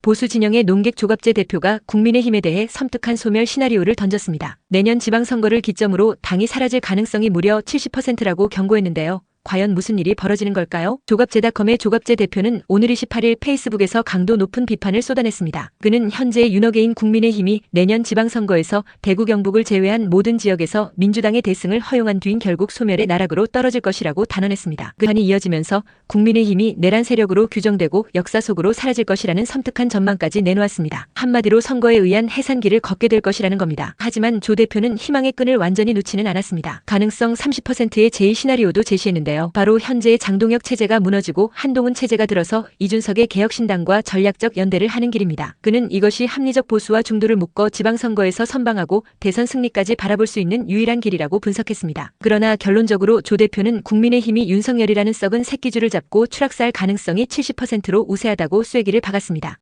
보수 진영의 농객 조갑재 대표가 국민의힘에 대해 섬뜩한 소멸 시나리오를 던졌습니다. 내년 지방선거를 기점으로 당이 사라질 가능성이 무려 70%라고 경고했는데요. 과연 무슨 일이 벌어지는 걸까요? 조갑제닷컴의 조갑재 대표는 오늘 28일 페이스북에서 강도 높은 비판을 쏟아냈습니다. 그는 현재 윤호개인 국민의힘이 내년 지방선거에서 대구 경북을 제외한 모든 지역에서 민주당의 대승을 허용한 뒤인 결국 소멸의 나락으로 떨어질 것이라고 단언했습니다. 그 한이 이어지면서 국민의힘이 내란 세력으로 규정되고 역사 속으로 사라질 것이라는 섬뜩한 전망까지 내놓았습니다. 한마디로 선거에 의한 해산길을 걷게 될 것이라는 겁니다. 하지만 조 대표는 희망의 끈을 완전히 놓지는 않았습니다. 가능성 30%의 제2 시나리오도 제시했 는데요. 바로 현재의 장동혁 체제가 무너지고 한동훈 체제가 들어서 이준석의 개혁신당과 전략적 연대를 하는 길입니다. 그는 이것이 합리적 보수와 중도를 묶어 지방선거에서 선방하고 대선 승리까지 바라볼 수 있는 유일한 길이라고 분석했습니다. 그러나 결론적으로 조 대표는 국민의힘이 윤석열이라는 썩은 새끼줄을 잡고 추락살 가능성이 70%로 우세하다고 쐐기를 박았습니다.